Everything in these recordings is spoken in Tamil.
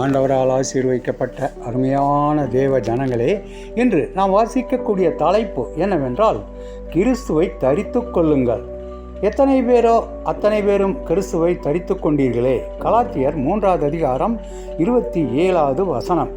ஆண்டவரால் ஆசீர்வதிக்கப்பட்ட அருமையான தேவ ஜனங்களே இன்று நாம் வாசிக்கக்கூடிய தலைப்பு என்னவென்றால் கிறிஸ்துவை தரித்து கொள்ளுங்கள். எத்தனை பேரோ அத்தனை பேரும் கிறிஸ்துவை தரித்து கொண்டீர்களே? கலாத்தியர் மூன்றாவது அதிகாரம் இருபத்தி ஏழாவது வசனம்.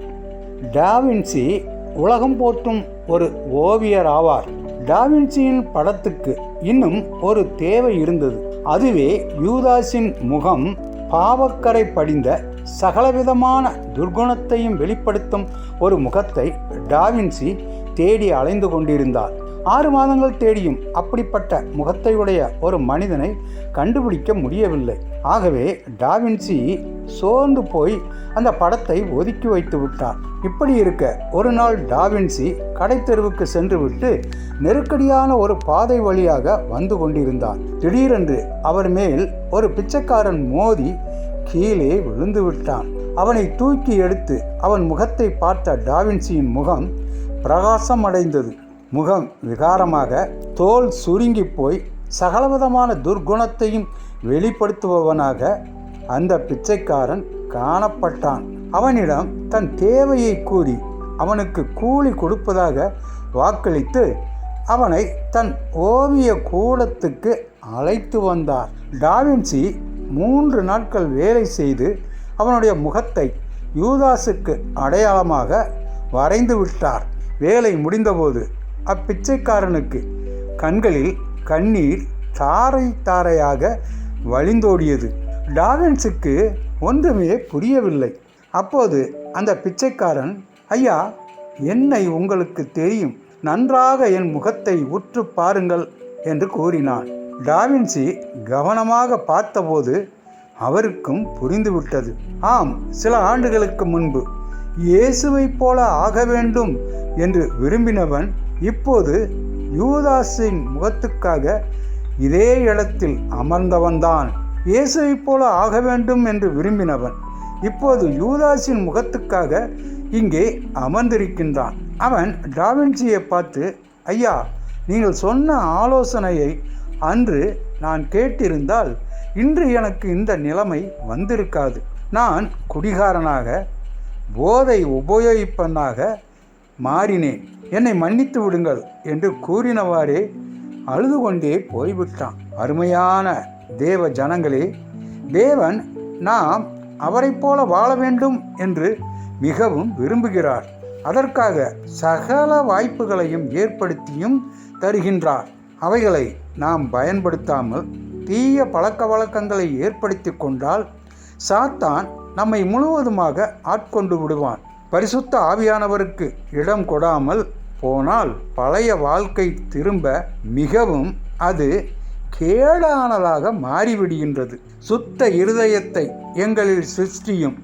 டாவின்சி உலகம் போற்றும் ஒரு ஓவியர் ஆவார். டாவின்சியின் படத்துக்கு இன்னும் ஒரு தேவை இருந்தது. அதுவே யூதாஸின் முகம் பாவக்கரை படிந்த சகலவிதமான துர்குணத்தையும் வெளிப்படுத்தும் ஒரு முகத்தை டாவின்சி தேடி அலைந்து கொண்டிருந்தார். ஆறு மாதங்கள் தேடியும் அப்படிப்பட்ட முகத்தையுடைய ஒரு மனிதனை கண்டுபிடிக்க முடியவில்லை. ஆகவே டாவின்சி சோர்ந்து போய் அந்த படத்தை ஒதுக்கி வைத்து விட்டார். இப்படி இருக்க ஒரு நாள் டாவின்சி கடைத்தெருவுக்கு சென்றுவிட்டு நெருக்கடியான ஒரு பாதை வழியாக வந்து கொண்டிருந்தார் திடீரென்று அவர் மேல் ஒரு பிச்சைக்காரன் மோதி கீழே விழுந்து விட்டான். அவனை தூக்கி எடுத்து அவன் முகத்தை பார்த்த டாவின்சியின் முகம் பிரகாசம் அடைந்தது முகம் விகாரமாக தோல் சுருங்கி போய் சகலவிதமான துர்குணத்தையும் வெளிப்படுத்துபவனாக அந்த பிச்சைக்காரன் காணப்பட்டான். அவனிடம் தன் தேவையை கூறி அவனுக்கு கூலி கொடுப்பதாக வாக்களித்து அவனை தன் ஓவிய கூடத்துக்கு அழைத்து வந்தார். டாவின்சி மூன்று நாட்கள் வேலை செய்து அவனுடைய முகத்தை யூதாஸுக்கு அடையாளமாக வரைந்து விட்டார். வேலை முடிந்தபோது அப்பிச்சைக்காரனுக்கு கண்களில் கண்ணீர் தாரை தாரையாக வழிந்தோடியது. டாவின்ஸுக்கு ஒன்றுமே புரியவில்லை. அப்போது அந்த பிச்சைக்காரன் ஐயா என்னை உங்களுக்கு தெரியும். நன்றாக என் முகத்தை உற்று பாருங்கள் என்று கூறினான். டாவின்சி கவனமாக பார்த்தபோது அவருக்கும் புரிந்துவிட்டது. ஆம் சில ஆண்டுகளுக்கு முன்பு இயேசுவைப் போல ஆக வேண்டும் என்று விரும்பினவன் இப்போது யூதாஸின் முகத்துக்காக இதே இடத்தில் அமர்ந்தவன்தான். இயேசுவைப் போல ஆக வேண்டும் என்று விரும்பினவன் இப்போது யூதாஸின் முகத்துக்காக இங்கே அமர்ந்திருக்கின்றான். அவன் டாவின்சியை பார்த்து ஐயா நீங்கள் சொன்ன ஆலோசனையை அன்று நான் கேட்டிருந்தால் இன்று எனக்கு இந்த நிலைமை வந்திருக்காது. நான் குடிகாரனாக போதை உபயோகிப்பனாக மாறினேன். என்னை மன்னித்து விடுங்கள் என்று கூறினவாறே அழுது கொண்டே போய்விட்டான். அருமையான தேவ ஜனங்களே தேவன் நாம் அவரைப் போல வாழ வேண்டும் என்று மிகவும் விரும்புகிறார். அதற்காக சகல வாய்ப்புகளையும் ஏற்படுத்தியும் தருகின்றார். அவைகளை நாம் பயன்படுத்தாமல் தீய பழக்க வழக்கங்களை ஏற்படுத்தி கொண்டால் சாத்தான் நம்மை முழுவதுமாக ஆட்கொண்டு விடுவான். பரிசுத்த ஆவியானவருக்கு இடம் கொடாமல் போனால் பழைய வாழ்க்கை திரும்ப மிகவும் அது கேடானதாக மாறிவிடுகின்றது. சுத்த இருதயத்தை எங்களில் சிருஷ்டியும்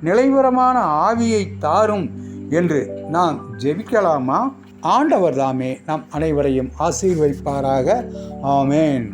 நிலைவரமான ஆவியை தாரும் என்று நாம் ஜெபிக்கலாமா? ஆண்டவர் தாமே நம் அனைவரையும் ஆசீர்வதிப்பாராக. ஆமேன்.